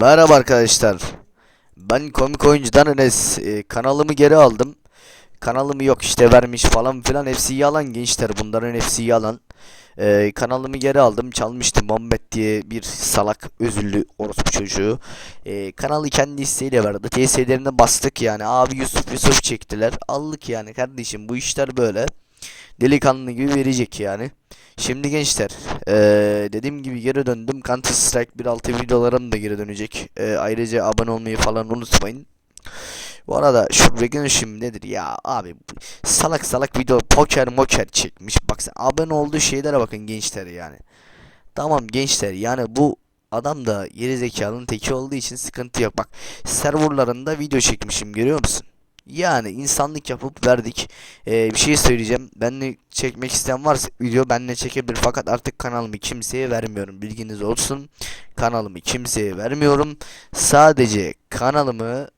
Merhaba arkadaşlar. Ben komik oyuncudan Enes. Ee, kanalımı geri aldım. Kanalımı yok işte vermiş falan filan. Hepsi yalan gençler. Bunların hepsi yalan. Ee, kanalımı geri aldım. Çalmıştım Muhammed diye bir salak özürlü orospu çocuğu. Ee, kanalı kendi isteğiyle verdi. TS'lerine bastık yani. Abi Yusuf Yusuf çektiler. Aldık yani kardeşim. Bu işler böyle. Delikanlı gibi verecek yani. Şimdi gençler, eee, dediğim gibi geri döndüm. Counter Strike 1.6 videolarım da geri dönecek. Eee, ayrıca abone olmayı falan unutmayın. Bu arada şu Regenshim nedir ya abi salak salak video poker moker çekmiş. Bak abone olduğu şeylere bakın gençler yani. Tamam gençler yani bu adam da geri zekalının teki olduğu için sıkıntı yok. Bak serverlarında video çekmişim görüyor musun? Yani insanlık yapıp verdik. Ee, bir şey söyleyeceğim. Benle çekmek isteyen varsa video benle çekebilir. Fakat artık kanalımı kimseye vermiyorum. Bilginiz olsun. Kanalımı kimseye vermiyorum. Sadece kanalımı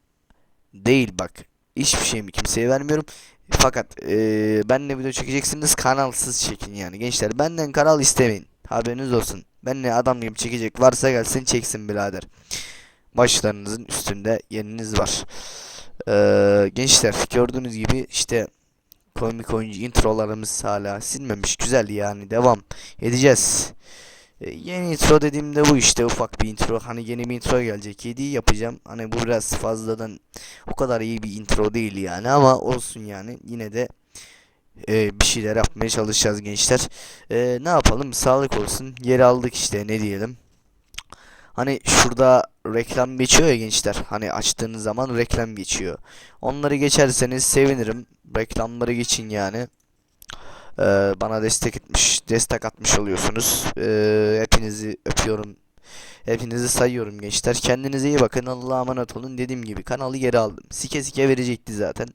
değil bak. Hiçbir şeyimi kimseye vermiyorum. Fakat ee, benle video çekeceksiniz kanalsız çekin yani. Gençler benden kanal istemeyin. Haberiniz olsun. Benle adam gibi çekecek varsa gelsin çeksin birader. Başlarınızın üstünde yeriniz var. Ee, gençler gördüğünüz gibi işte komik oyuncu introlarımız hala silmemiş. Güzel yani devam edeceğiz. Ee, yeni intro dediğimde bu işte ufak bir intro. Hani yeni bir intro gelecek. 7'yi yapacağım. Hani bu biraz fazladan o kadar iyi bir intro değil yani ama olsun yani. Yine de e, bir şeyler yapmaya çalışacağız gençler. Ee, ne yapalım? Sağlık olsun. Geri aldık işte ne diyelim. Hani şurada reklam geçiyor ya gençler. Hani açtığınız zaman reklam geçiyor. Onları geçerseniz sevinirim. Reklamları geçin yani. Ee, bana destek etmiş, destek atmış oluyorsunuz. Ee, hepinizi öpüyorum. Hepinizi sayıyorum gençler. Kendinize iyi bakın. Allah'a emanet olun. Dediğim gibi kanalı geri aldım. Sike sike verecekti zaten.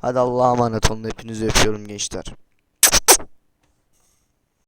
Hadi Allah'a emanet olun. Hepinizi öpüyorum gençler.